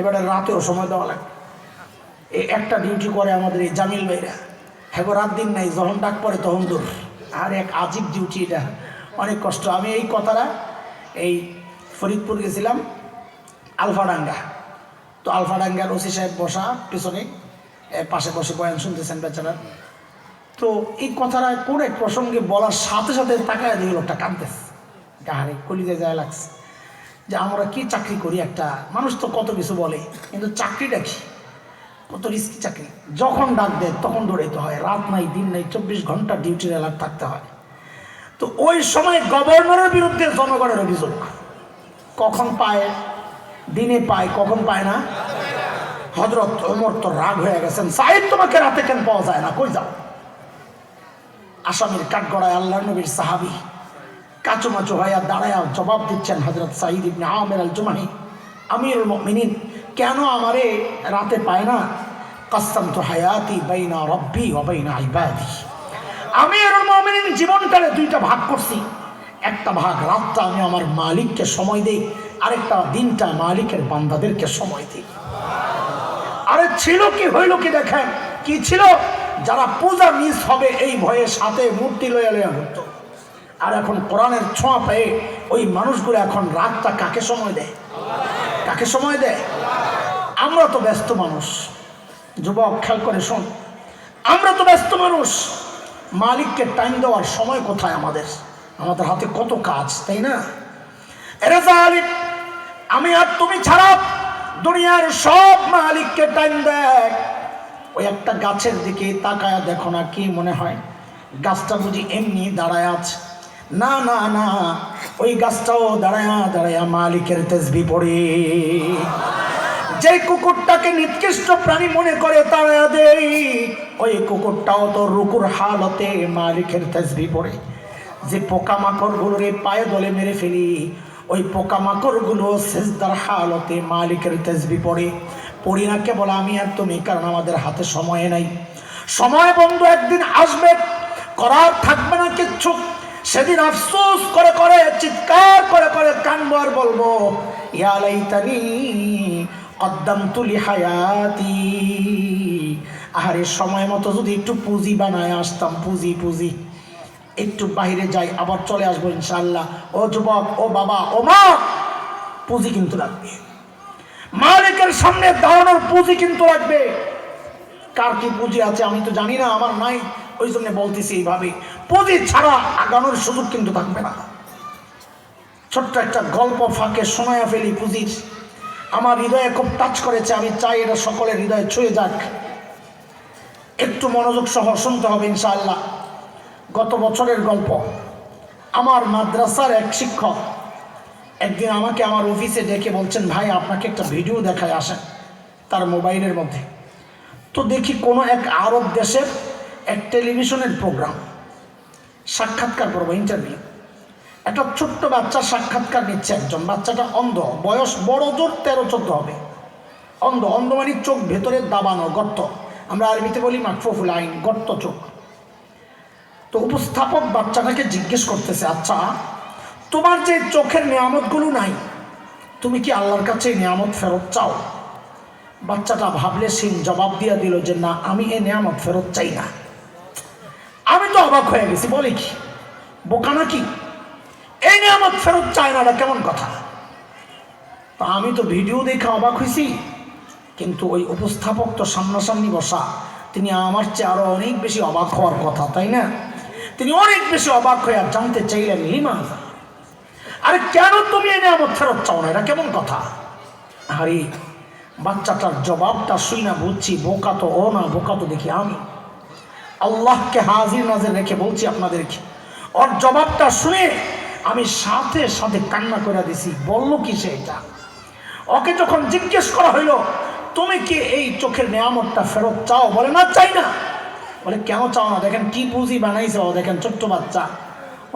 এবারে রাতেও সময় দেওয়া লাগে এই একটা ডিউটি করে আমাদের এই জামিল ভাইরা। হ্যাঁ রাত দিন নাই, যখন ডাক পরে তখন দূর আর এক আজীব ডিউটি এটা। অনেক কষ্ট। আমি এই কথাটা এই ফরিদপুর গেছিলাম, আলফাডাঙ্গা। তো আলফাডাঙ্গার ওসি সাহেব বসা পিছনে। পাশে বসে বয়ান শুনতেছেন বেচারা তো এই কথাটা কোন এক প্রসঙ্গে বলার সাথে সাথে তাকায় দিয়ে লোকটা কাঁদতেছে গাহারে কলিতে যায় লাগছে। যে আমরা কি চাকরি করি? একটা মানুষ তো কত কিছু বলে, কিন্তু চাকরিটা কি? কত রিস্কি চাকরি? যখন ডাক দেয়, তখন দৌড়াইতে হয়। রাত নাই, দিন নাই, চব্বিশ ঘণ্টা ডিউটির এলাকা থাকতে হয়। তো ওই সময় গভর্নরের বিরুদ্ধে জনগণের অভিযোগ। কখন পায়? দিনে পায়, কখন পায় না? হজরত ওমর তো রাগ হয়ে গেছেন। সাহেব তোমাকে রাতে কেন পাওয়া যায় না? কই যাও? আসামির কাঠগড়ায় আল্লাহ নবীর সাহাবি। কাচুমাচু হইয়া দাঁড়ায়া জবাব দিচ্ছেন হজরত সাঈদ ইবনে আমের আল জুমাহি আমিরুল মুমিনিন, কেন আমারে রাতে পায় না? কাস্তাম তো হায়াতি বাইনা রব্বি ও বাইনা ইবাদি। আমিরুল মুমিনিন জীবনটারে দুইটা ভাগ করছি। একটা ভাগ রাতটা আমি আমার মালিককে সময় দেই, আরেকটা দিনটা মালিকের বান্দাদেরকে সময় দিই। আরে ছিল কি হইল কি দেখেন? কি ছিল? যারা পূজা মিস হবে এই ভয়ে সাথে মূর্তি লইয়া লইয়া ঘুরত। আর এখন কোরআনের ছোঁয়া পেয়ে ওই মানুষগুলো এখন রাতটা কাকে সময় দেয়? কাকে সময় দেয়? আমরা তো ব্যস্ত মানুষ। যুবক, খেয়াল করে শোন। আমরা তো ব্যস্ত মানুষ। মালিককে টাইম দেওয়ার সময় কোথায় আমাদের? আমাদের হাতে কত কাজ, তাই না? আমি আর তুমি ছাড়া দুনিয়ার সব মালিককে টাইম দেয়। ওই একটা গাছের দিকে তাকায়া দেখো না কি মনে হয়? গাছটা বুঝি এমনি দাঁড়ায় আছে। না না না, ওই গাছটাও দাঁড়ায়া দাঁড়ায়া মালিকের তেজবি পড়ে। যে কুকুরটাকে নিকৃষ্ট প্রাণী মনে করে তাড়া দেই, ওই কুকুরটাও তো রুকুর হালতে মালিকের তেজবি পড়ে। যে পোকামাকড়গুলোরে পায়ে দলে মেরে ফেলি, ওই পোকামাকড়গুলো সেজদার হালতে মালিকের তেজবি পড়ে। পড়ি না কেবল আমি আর তুমি, কারণ আমাদের হাতে সময় নাই। সময় বন্ধু, একদিন আসবে, করার থাকবে না কিচ্ছু। সেদিন আফসোস করে করে, চিৎকার করে করে কানবো আর বলব ইয়ালাইতানি কদ্দাম তুলি হায়াতি আহারে, সময় মতো যদি একটু পুঁজি বানায় আসতাম, পুঁজি পুঁজি। একটু বাইরে যাই, আবার চলে আসব ইনশাল্লাহ ও যুবক, ও বাবা, ও মা, পুঁজি কিন্তু লাগবে। মালিকের সামনে দাঁড়ানোর পুঁজি কিন্তু লাগবে। কার কি পুঁজি আছে আমি তো জানি না, আমার নাই। ওই জন্য বলতেছি এইভাবে পুঁজি ছাড়া আগানোর সুযোগ কিন্তু থাকবে না। ছোট্ট একটা গল্প ফাঁকে শোনায়া ফেলি পুঁজির আমার হৃদয়ে খুব টাচ করেছে, আমি চাই এটা সকলের হৃদয়ে ছুঁয়ে যাক। একটু মনোযোগ সহ শুনতে হবে ইনশাআল্লাহ। গত বছরের গল্প। আমার মাদ্রাসার এক শিক্ষক একদিন আমাকে আমার অফিসে ডেকে বলছেন, ভাই, আপনাকে একটা ভিডিও দেখায় আসেন তার মোবাইলের মধ্যে। তো দেখি কোনো এক আরব দেশের এক টেলিভিশনের প্রোগ্রাম সাক্ষাৎকার করব ইন্টারভিউ একটা ছোট্ট বাচ্চা সাক্ষাৎকার নিচ্ছে একজন। বাচ্চাটা অন্ধ, বয়স বড় জোর, তেরো, চোদ্দ হবে। অন্ধ অন্ধ মানে চোখ ভেতরে দাবানো, গর্ত। আমরা আরবিতে বলি মাকফুফুল আইন গর্ত চোখ। তো উপস্থাপক বাচ্চাটাকে জিজ্ঞেস করতেছে আচ্ছা তোমার যে চোখের নিয়ামতগুলো নাই, তুমি কি আল্লাহর কাছে নিয়ামত ফেরত চাও? বাচ্চাটা ভাবলে সিন জবাব দিয়ে দিল যে, না, আমি এই নিয়ামত ফেরত চাই না। অবাক হয়ে গেছি, বলে কি? বোকা নাকি? এই নিয়ামত ফেরত চায় না কেমন কথা? তা আমি তো ভিডিও দেখে অবাক হয়েছি, কিন্তু ওই উপস্থাপক তো সামনাসামনি বসা। তিনি আমার চেয়ে আরও অনেক বেশি অবাক হওয়ার কথা, তাই না? তিনি অনেক বেশি অবাক হয়ে আর জানতে চাইলেন লিমা আরে কেন তুমি এই নিয়ামত ফেরত চাও না? এটা কেমন কথা? আরে, বাচ্চাটার জবাবটা শুই না বুঝছি, বোকা তো ও না, বোকা তো দেখি আমি। আল্লাহকে হাজির নাজির রেখে বলছি আপনাদেরকে। ওর জবাবটা শুনে আমি সাথে সাথে কান্না করে দিছি। বলল কি সে এটা? ওকে যখন জিজ্ঞেস করা হইল, তুমি কি এই চোখের নিয়ামতটা ফেরত চাও? বলে, না, চাই না। বলে, কেন চাও না? দেখেন কি পুঁজি বানাইছে ও, দেখেন ছোট্ট বাচ্চা।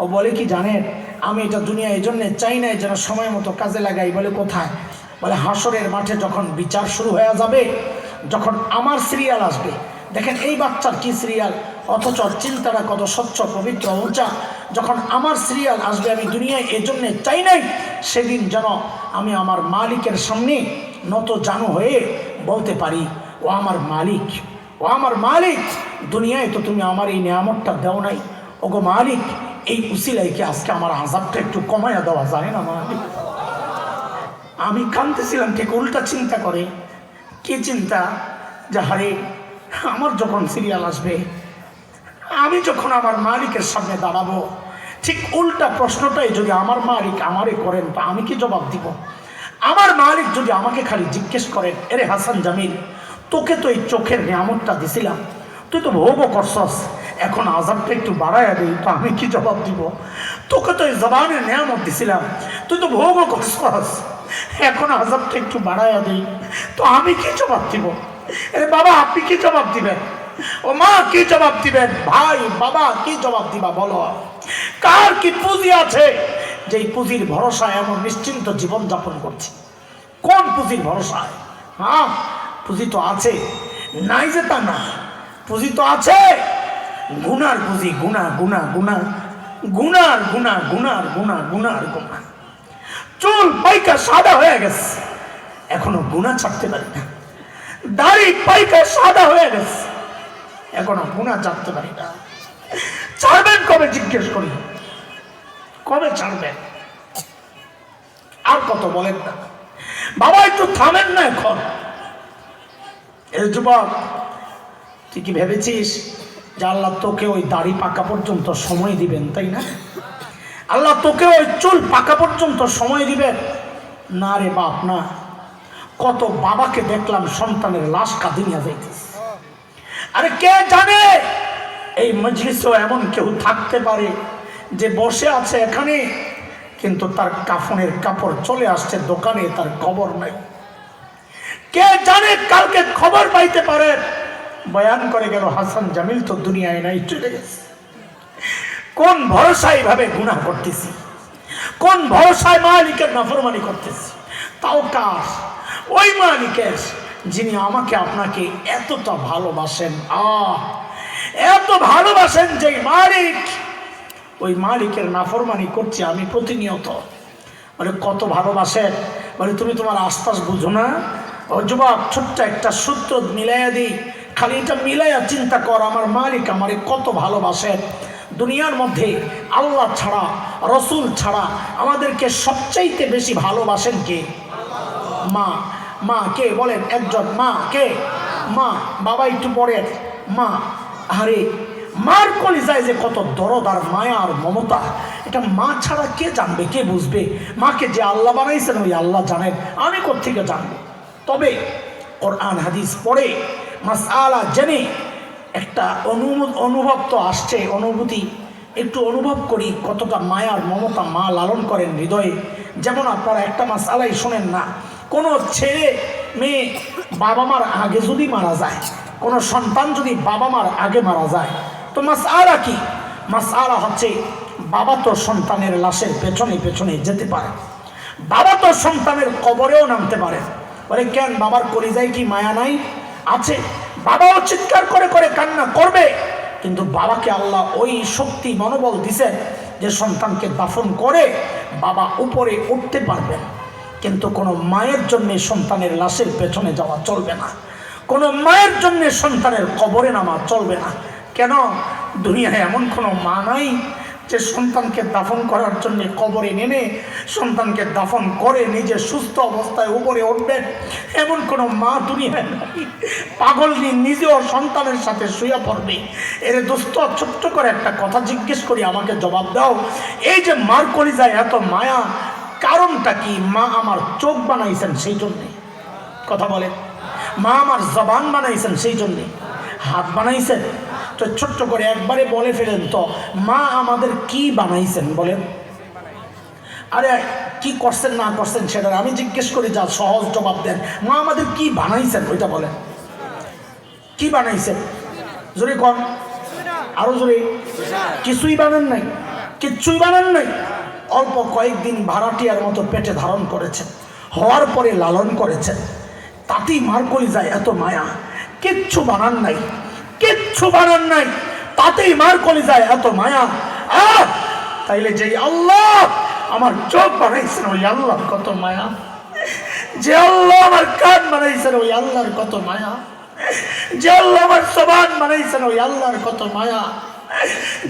ও বলে, কি জানেন, আমি এটা দুনিয়া এই জন্যে চাই না যেন সময় মতো কাজে লাগাই। বলে, কোথায়? বলে হাসরের মাঠে যখন বিচার শুরু হয়ে যাবে, যখন আমার সিরিয়াল আসবে দেখেন, এই বাচ্চার কি সিরিয়াল অথচ চিন্তাটা কত স্বচ্ছ, পবিত্র উঁচা যখন আমার সিরিয়াল আসবে, আমি দুনিয়ায় এই জন্যে চাই নাই, সেদিন যেন আমি আমার মালিকের সামনে নত জানু হয়ে বলতে পারি, ও আমার মালিক, ও আমার মালিক, দুনিয়ায় তো তুমি আমার এই নিয়ামতটা দেও নাই। ওগো মালিক, এই উসিলাইকে আজকে আমার আজাবটা একটু কমাইয়া দেওয়া যায় না, মালিক? আমি কাঁদতেছিলাম, ঠিক উল্টা চিন্তা করে। কি চিন্তা? যে হারে আমার যখন সিরিয়াল আসবে, আমি যখন আমার মালিকের সামনে দাঁড়াবো, ঠিক উল্টা প্রশ্নটাই যদি আমার মালিক আমারে করেন, তা আমি কি জবাব দিব? আমার মালিক যদি আমাকে খালি জিজ্ঞেস করেন এরে হাসান জামিল, তোকে তো এই চোখের নিয়ামতটা দিছিলাম, তুই তো ভোগও করছস, এখন আজাবটা একটু বাড়াইয়া দিই তো আমি কি জবাব দিব? তোকে তো এই জবানের নিয়ামত দিছিলাম, তুই তো ভোগও করছস, এখন আজাবটা একটু বাড়াইয়া দিই তো আমি কি জবাব দিব? আরে বাবা, আপনি কি জবাব দিবেন? ও মা, কি জবাব দিবেন? ভাই, বাবা, কি জবাব দিবা বলো? কার কি পুঁজি আছে? যে পুঁজির ভরসায় এমন নিশ্চিন্ত জীবন যাপন করছি। কোন পুঁজির ভরসায়? হ্যাঁ পুঁজি তো আছে। নাই যে তা না পুঁজি তো আছে। গুনার পুঁজি, গুনা গুনা গুনা। গুনার গুনা গুনার গুনা গুনার, গুনা। চুল, পাইকা, সাদা হয়ে গেছে। এখনও গুণা ছাড়তে পারি না। দাড়ি পাইকা সাদা হয়ে গেছে। এখনও গুণা ছাড়তে পারি না। ছাড়বেন কবে, জিজ্ঞেস করি। কবে ছাড়বেন? আর কত বলেন না। বাবা, একটু থামেন না এখন। এই যুবক, তুই কি ভেবেছিস যে আল্লাহ তোকে ওই দাড়ি পাকা পর্যন্ত সময় দিবেন, তাই না? আল্লাহ তোকে ওই চুল পাকা পর্যন্ত সময় দিবেন? না রে বাপ, না। কত বাবাকে দেখলাম সন্তানের লাশ কাঁদিনিয়া যাইতেছে। আরে কে জানে? এই মজলিসেও এমন কেউ থাকতে পারে যে বসে আছে এখানে, কিন্তু তার কাফনের কাপড় চলে আসছে দোকানে, তার খবর নাই। কে জানে কালকে খবর পাইতে পারে? বয়ান করে গেল, হাসান জামিল তো দুনিয়ায় নাই, চলে গেছে। কোন ভরসায় ভাবে গুণা করতেছি? কোন ভরসায় মালিকের নাফরমানি করতেছি? তাও কার? ওই মালিকের যিনি আমাকে আপনাকে এতটা ভালোবাসেন, আহ, এত ভালোবাসেন যে মালিক, ওই মালিকের নাফরমানি করছি আমি প্রতিনিয়ত। বলে, কত ভালোবাসেন? বলে, তুমি তোমার আশপাশ বুঝো না? যুবক ছোট্ট একটা সূত্র মিলাইয়া দিই। খালি এটা মিলাইয়া চিন্তা কর, আমার মালিক আমারে কত ভালোবাসেন। দুনিয়ার মধ্যে আল্লাহ ছাড়া, রসুল ছাড়া আমাদেরকে সবচাইতে বেশি ভালোবাসেন কে? মা মা কে বলেন? একজন মা কে? মা, বাবা একটু পরে মা, আরে, মার কলিজায় যে কত দরদ আর মায়া আর মমতা, এটা মা ছাড়া কে জানবে, কে বুঝবে? মাকে যে আল্লাহ বানাইছেন, ওই আল্লাহ জানেন। আমি কোথেকে জানব? তবে কোরআন, হাদিস পড়ে মাস আলা জেনে একটা অনু- অনুভব তো আসছে, অনুভূতি। একটু অনুভব করি কতটা মায়ার মমতা মা লালন করেন হৃদয়ে। যেমন আপনারা একটা মাস আলাই শোনেন না কোনো ছেলে, মেয়ে বাবা মার আগে যদি মারা যায়, কোনো সন্তান যদি বাবা মার আগে মারা যায়, তো মাস আলা কি? মাস আলা হচ্ছে বাবা তো সন্তানের লাশের পেছনে পেছনে যেতে পারে। বাবা তো সন্তানের কবরেও নামতে পারে। বলে, কেন? বাবার কলিজায় কি মায়া নাই? আছে। বাবাও চিৎকার করে করে কান্না করবে। কিন্তু বাবাকে আল্লাহ ওই শক্তি, মনোবল দিছেন যে সন্তানকে দাফন করে বাবা উপরে উঠতে পারবেন। কিন্তু কোনো মায়ের জন্য সন্তানের লাশের পেছনে যাওয়া চলবে না। কোনো মায়ের জন্য সন্তানের কবরে নামা চলবে না। কেন? দুনিয়ায় এমন কোনো মা নাই যে সন্তানকে দাফন করার জন্য কবরে নেমে সন্তানকে দাফন করে নিজে সুস্থ অবস্থায় উপরে উঠবেন এমন কোনো মা দুনিয়ায় পাগল নিজেও সন্তানের সাথে শুয়ে পড়বে। এর দোস্ত, ছোট্ট করে একটা কথা জিজ্ঞেস করি, আমাকে জবাব দাও। এই যে মার কলিজায় এত মায়া কারণটা কি? মা আমার চোখ বানাইছেন সেই জন্যে। কথা বলে মা আমার জবান বানাইছেন সেই জন্যে। হাত বানাইছেন? তো ছোট্ট করে একবারে বলে ফেলেন তো, মা আমাদের কি বানাইছেন বলেন। আরে, কি করছেন, না করছেন সেটা আমি জিজ্ঞেস করি, যা সহজ জবাব দেন। মা আমাদের কি বানাইছেন ওইটা বলেন। কি বানাইছেন? জোরে কন। আরও জোরে। কিছুই বানান নাই। কিচ্ছুই বানান নাই। অল্প কয়েকদিন ভাড়াটিয়ার মতো পেটে ধারণ করেছেন, হওয়ার পরে লালন করেছেন। তাতেই মারকলি যায় এত মায়া। কিচ্ছু বানান নাই, কিচ্ছু বানান নাই, তাতেই মারকলি যায় এত মায়া। তাইলে যেই আল্লাহ আমার চোখ বানাইছেন, ওই আল্লাহ কত মায়া। যে আল্লাহ আমার কান বানাইছেন, ওই আল্লাহর কত মায়া। যে আল্লাহ আমার সবান বানাইছেন, ওই আল্লাহর কত মায়া।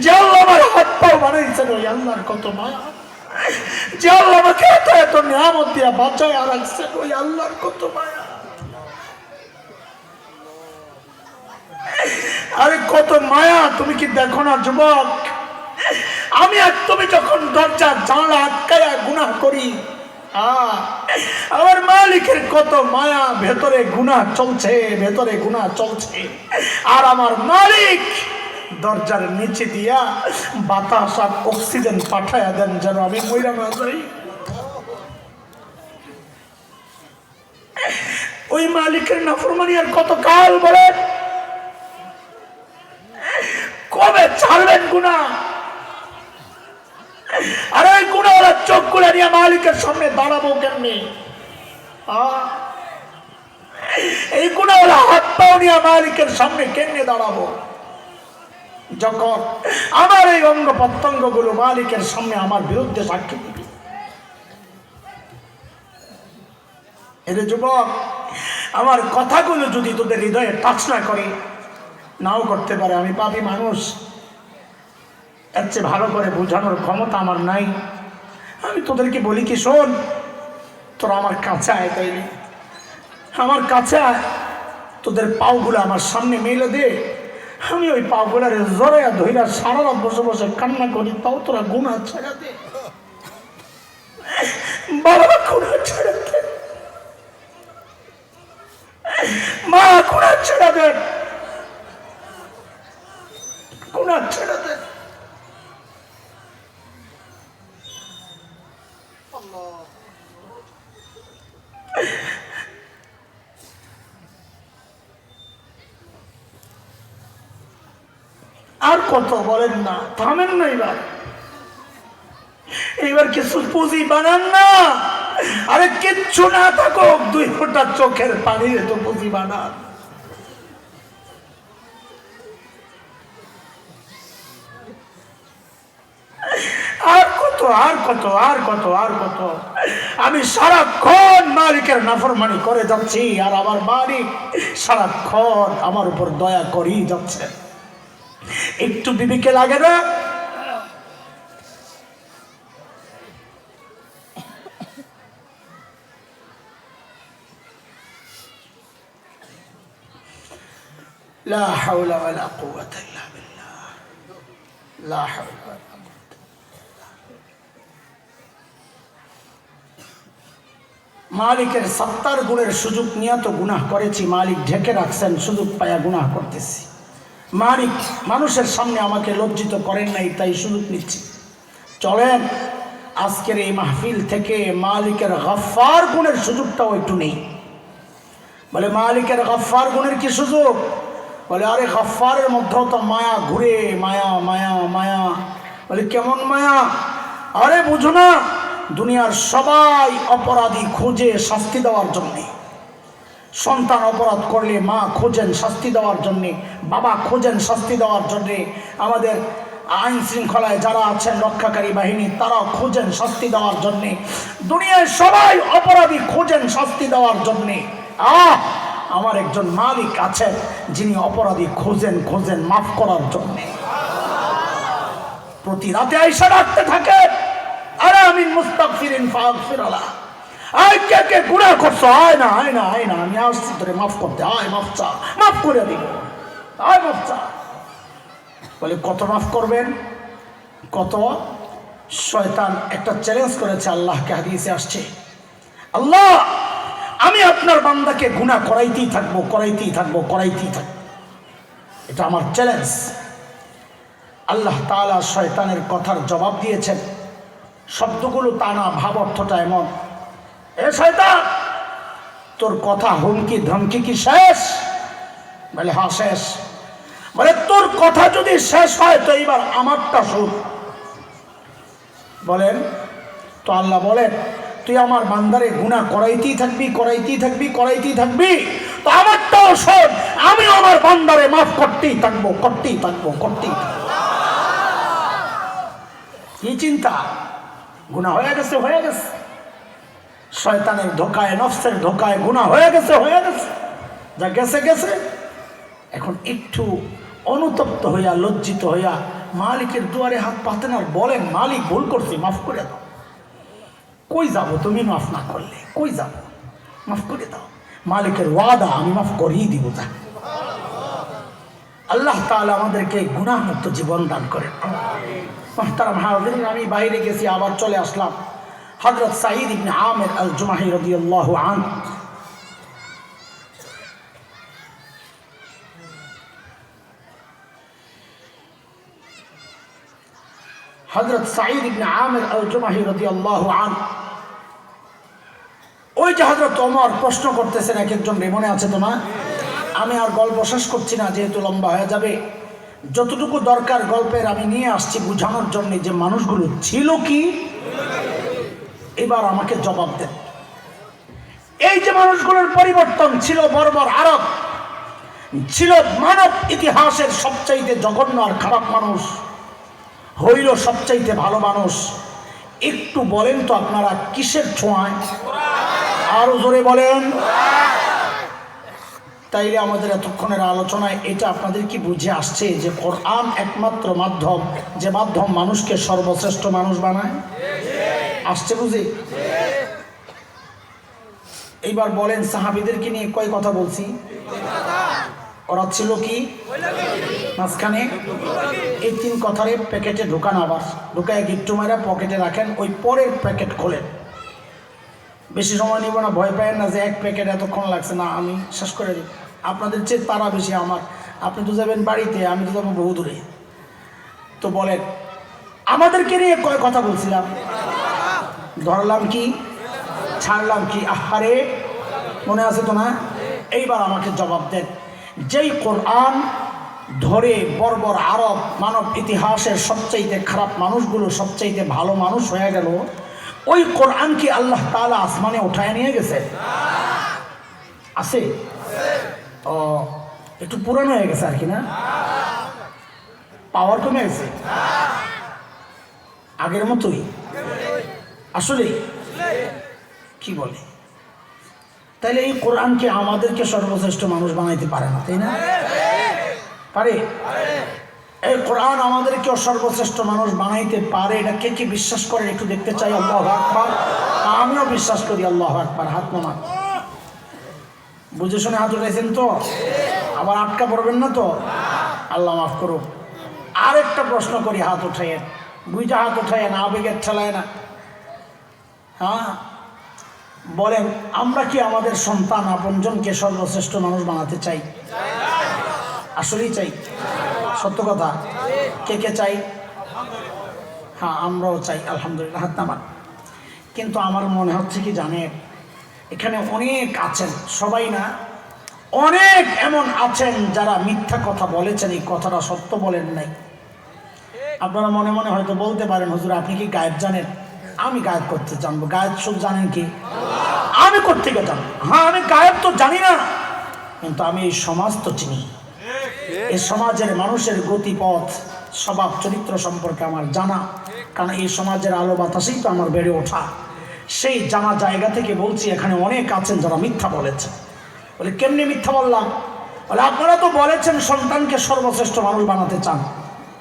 যে আল্লাহ আমার হাত পাও বানাইছেন, ওই আল্লাহর কত মায়া। যে আল্লাহ আমাকে এত এত নিয়ামত দিয়া বাঁচায় রাখছেন ওই আল্লাহর কত মায়া। আরে কত মায়া, তুমি কি দেখো না, যুবক? আমি আর তুমি যখন দরজা জানলা আটকায়া গুনাহ করি আমার মালিকের কত মায়া, ভেতরে গুনাহ চলছে, ভেতরে গুনাহ চলছে। আর আমার মালিক দরজার নিচে দিয়া বাতাস আর অক্সিজেন পাঠায়া দেন যেন আমি মহিলা না যাই। ওই মালিকের নাফরমানি আর কত কাল বলেন কবে ছাড়বেন গুণা আরে ওই গুণাওয়ালা চোখ খুলে নিয়ে মালিকের সামনে দাঁড়াবো কেমনি? এই গুণাওয়ালা হাত পাও নিয়ে মালিকের সামনে কেমনি দাঁড়াবো? যখন আমার এই অঙ্গ প্রত্যঙ্গগুলো মালিকের সামনে আমার বিরুদ্ধে সাক্ষী দিবে। এরে যুবক, আমার কথাগুলো যদি তোদের হৃদয়ে টাচ না করে, নাও করতে পারে, আমি পাপি মানুষ। এর চেয়ে ভালো করে বোঝানোর ক্ষমতা আমার নাই। আমি তোদেরকে বলি কি, শোন, তোরা আমার কাছে আয় তাইলে। আমার কাছে আয়, তোদের পাওগুলো আমার সামনে মেলে দে। আমি ওই পাওগুলার জরে ধইরা সারা রাত বসে বসে কান্না করি, তাও তোরা গুণা ছেড়ে দে। বাবা গুণা ছেড়ে দে। মা গুণা ছেড়ে গুণা ছেড়ে আর কত বলেন না, থামেন না এবার। এবার কিছু পুঁজি বানান না। আরে কিচ্ছু না থাকুক, দুই ফোঁটা চোখের পানির তো পুঁজি বানান। আর কত আর কত আর কত আর কত। আমি সারাক্ষণ মালিকের নাফরমানি করে যাচ্ছি, আর আমার মালিক সারাক্ষণ আমার উপর দয়া করেই যাচ্ছে। একটু বিবিকে লাগে না لا حول ولا قوة إلا بالله لا حول ولا قوة মালিকের সত্তার গুণের সুযোগ নিয়ে তো গুনাহ করেছি মালিক ঢেকে রাখছেন সুযোগ পায়া গুনাহ করতেছি মালিক মানুষের সামনে আমাকে লজ্জিত করেন নাই, তাই সুযোগ নিচ্ছি। চলেন, আজকের এই মাহফিল থেকে মালিকের গফার গুণের সুযোগটাও একটু নেই। বলে, মালিকের গফার গুণের কি সুযোগ? বলে, আরে গফারের মধ্যেও তো মায়া ঘুরে, মায়া মায়া মায়া। বলে, কেমন মায়া? আরে বুঝো না, দুনিয়ার সবাই অপরাধী খোঁজে শাস্তি দেওয়ার জন্যে। সন্তান অপরাধ করলে মা খোঁজেন শাস্তি দেওয়ার জন্যে, বাবা খোঁজেন শাস্তি দেওয়ার জন্যে। আমাদের আইন শৃঙ্খলায় যারা আছেন রক্ষাকারী বাহিনী তারা খোঁজেন শাস্তি দেওয়ার জন্যে। দুনিয়ায় সবাই অপরাধী, খোঁজেন শাস্তি দেওয়ার জন্যে। আহ! আমার একজন মালিক আছেন, যিনি অপরাধী, খোঁজেন খোঁজেন মাফ করার জন্যে। প্রতি রাতে আইসা রাখতে থাকে, আরে আমি মুস্তাক মুস্তাকফিরিন ফাগফিরালা আয় কে কে গুনাহ করছ? আয় না আয় না আয় না, আমি আসছি তোরে মাফ করতে। আয়, মাফ চা, মাফ করে দিব। আয়, মাফ চা। বলে, কত মাফ করবেন? কত? শয়তান একটা চ্যালেঞ্জ করেছে আল্লাহকে, হাদিসে আসছে। আল্লাহ, আমি আপনার বান্দাকে গুনাহ করাইতেই থাকব করাইতেই থাকব করাইতেই থাকব। এটা আমার চ্যালেঞ্জ আল্লাহ তাআলা শয়তানের কথার জবাব দিয়েছেন। শব্দগুলো তা না, ভাব অর্থটা এমন। এ শয়তান, তোর কথা, হুমকি, ধমকি কি শেষ? বলে হ্যাঁ শেষ। বলে, তোর কথা যদি শেষ হয়, তো এবার আমারটা শুন। বলেন, তো আল্লাহ বলেন, তুই আমার বান্দারে গুণা করাইতেই থাকবি করাইতেই থাকবি করাইতেই থাকবি। তো আমারটাও শোন আমি আমার বান্দারে মাফ করতেই থাকব করতেই থাকব করতেই থাকব। কি চিন্তা? গুণা হয়ে গেছে হয়ে গেছে। শয়তানের ধোকায়, নফসের ধোকায় গুণা হয়ে গেছে হয়ে গেছে। যা গেছে গেছে। এখন একটু অনুতপ্ত হইয়া, লজ্জিত হইয়া মালিকের দুয়ারে হাত পাতেন আর বলেন, মালিক, ভুল করছি, মাফ করে দাও। কই যাব? তুমি মাফ না করলে কই যাব? মাফ করে দাও। মালিকের ওয়াদা আমি মাফ করেই দিব তা আল্লাহ তাআলা আমাদেরকে গুণামুক্ত জীবন দান করেন। মোহতারাম হাজিরিন, আমি বাইরে গেছি, আবার চলে আসলাম। হজরত সাঈদ ইবনে আমের আল জুমাহি রাদিয়াল্লাহু আন হজরত সাঈদ ইবনে আমের আল জুমাহি রাদিয়াল্লাহু আন ওই যে হজরত ওমর প্রশ্ন করতেছেন এক একজন মনে আছে তোমার? আমি আর গল্প শেষ করছি না, যেহেতু লম্বা হয়ে যাবে। যতটুকু দরকার গল্পের আমি নিয়ে আসছি বুঝানোর জন্য যে মানুষগুলো ছিল কি? এবার আমাকে জবাব দেন। এই যে মানুষগুলোর পরিবর্তন ছিল বর্বর আরব, ছিল মানব ইতিহাসের সবচাইতে জঘন্য আর খারাপ মানুষ, হইল সবচাইতে ভালো মানুষ। একটু বলেন তো আপনারা কিসের ছোঁয়ায়? আরও জোরে বলেন। তাইলে আমাদের এতক্ষণের আলোচনায় এটা আপনাদের কি বুঝে আসছে যে কোরআন একমাত্র মাধ্যম, যে মাধ্যম মানুষকে সর্বশ্রেষ্ঠ মানুষ বানায়? আসছে বুঝি? এইবার বলেন, সাহাবিদেরকে নিয়ে কয় কথা বলছি? ওরা ছিল কি? মাঝখানে এই তিন কথারে প্যাকেটে ঢুকান আবার। ঢুকায় গিট্টু মারা পকেটে রাখেন, ওই পরের প্যাকেট খোলেন। বেশি সময় নিব না, ভয় পায় না যে এক প্যাকেট এতক্ষণ লাগছে। না, আমি শেষ করে দিই। আপনাদের চেয়ে তারা বেশি আমার। আপনি তো যাবেন বাড়িতে, আমি তো যাব বহু দূরে তো বলেন, আমাদেরকে নিয়ে কয় কথা বলছিলাম? ধরলাম কি? ছাড়লাম কি? আহারে, মনে আছে তো না? এইবার আমাকে জবাব দেন যেই কোরআন ধরে বর্বর আরব মানব ইতিহাসের সবচাইতে খারাপ মানুষগুলো সবচাইতে ভালো মানুষ হয়ে গেল, ওই কোরআন কি আল্লাহ তাআলা আসমানে উঠায় নিয়ে গেছে। আছে? ও, একটু পুরানো হয়ে গেছে আর কি না? পাওয়ার কমে গেছে? আগের মতোই? আসলে কি বলে? তাহলে এই কোরআনকে আমাদেরকে সর্বশ্রেষ্ঠ মানুষ বানাইতে পারে না, তাই না? পারে? এই কোরআন আমাদেরকে সর্বশ্রেষ্ঠ মানুষ বানাইতে পারে, এটা কে কি বিশ্বাস করে একটু দেখতে চাই, আল্লাহ আকবার। আমিও বিশ্বাস করি, আল্লাহ আকবার, হাত নামা। বুঝে শুনে হাত উঠেছেন তো? আবার আটকা পড়বেন না তো? আল্লাহ মাফ করুক। আরেকটা প্রশ্ন করি, হাত উঠাইয়েন। বুঝা হাত উঠাইয়েন, আবেগের ঠেলায় না। হ্যাঁ? বলেন, আমরা কি আমাদের সন্তান আপনজনকে সর্বশ্রেষ্ঠ মানুষ বানাতে চাই? আসলেই চাই। সত্য কথা। কে কে চাই? হ্যাঁ আমরাও চাই, আলহামদুলিল্লাহ, হাত নামান। কিন্তু আমার মনে হচ্ছে কি জানেন, এখানে অনেক আছেন, সবাই না? অনেক এমন আছেন যারা মিথ্যা কথা বলেছেন, এই কথাটা সত্য বলেন নাই। আপনারা মনে মনে হয়তো বলতে পারেন, হুজুর, আপনি কি গায়েব জানেন? আমি গায়েব করতে জানব। গায়েব শুধু জানেন কি? আমি করতে জানব। হ্যাঁ আমি গায়েব তো জানি না। কিন্তু আমি এই সমাজ তো চিনি। এই সমাজের মানুষের গতিপথ, স্বভাব, চরিত্র সম্পর্কে আমার জানা। কারণ এই সমাজের আলো বাতাসেই তো আমার বেড়ে ওঠা। সেই জানা জায়গা থেকে বলছি, এখানে অনেক আছেন যারা মিথ্যা বলেছে বলে, কেমনি মিথ্যা বললাম? বলে, আপনারা তো বলেছেন সন্তানকে সর্বশ্রেষ্ঠ মানুষ বানাতে চান।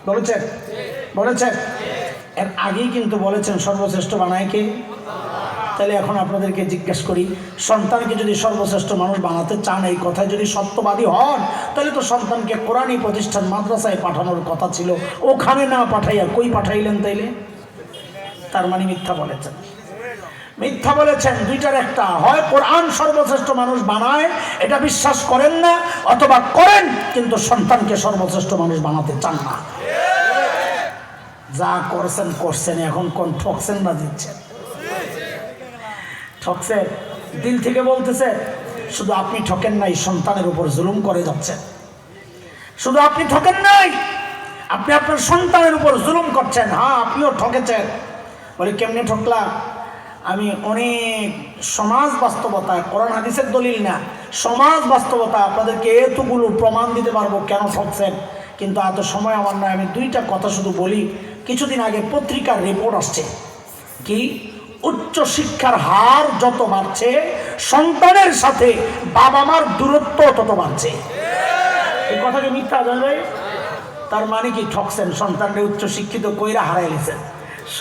বলেছেন বলেছেন এর আগেই কিন্তু বলেছেন সর্বশ্রেষ্ঠ বানায় কে তাহলে এখন আপনাদেরকে জিজ্ঞেস করি, সন্তানকে যদি সর্বশ্রেষ্ঠ মানুষ বানাতে চান, এই কথায় যদি সত্যবাদী হন, তাহলে তো সন্তানকে কোরআনী প্রতিষ্ঠান মাদ্রাসায় পাঠানোর কথা ছিল। ওখানে না পাঠাইয়া কই পাঠাইলেন তাইলে? তার মানে মিথ্যা বলেছেন। মিথ্যা বলেছেন, দুইটার একটা হয়, কোরআন সর্বশ্রেষ্ঠ মানুষ বানায়, এটা বিশ্বাস করেন না, অথবা করেন, কিন্তু সন্তানকে সর্বশ্রেষ্ঠ মানুষ বানাতে চান না। যা করছেন করছেন, এখন কোন ঠকছেন না দিচ্ছেন? ঠকছে? দিল থেকে বলতেছে, শুধু আপনি ঠকেন নাই, সন্তানের উপর জুলুম করে যাচ্ছেন। শুধু আপনি ঠকেন নাই, আপনি আপনার সন্তানের উপর জুলুম করছেন। হ্যাঁ আপনিও ঠকেছেন। বলে, কেমনে ঠকলাম আমি অনেক সমাজ বাস্তবতায়, কোরআন হাদিসের দলিল না, সমাজ বাস্তবতা আপনাদেরকে এতগুলো প্রমাণ দিতে পারব কেন ঠকছেন? কিন্তু এত সময় আমার নয়, আমি দুইটা কথা শুধু বলি। কিছুদিন আগে পত্রিকার রিপোর্ট আসছে। কি? উচ্চ শিক্ষার হার যত বাড়ছে, সন্তানের সাথে বাবা মার দূরত্ব তত বাড়ছে। এই কথা কি মিথ্যা জানবে তার মানে কি ঠকছেন? সন্তানকে উচ্চ শিক্ষিত কইরা হারাই গেছেন।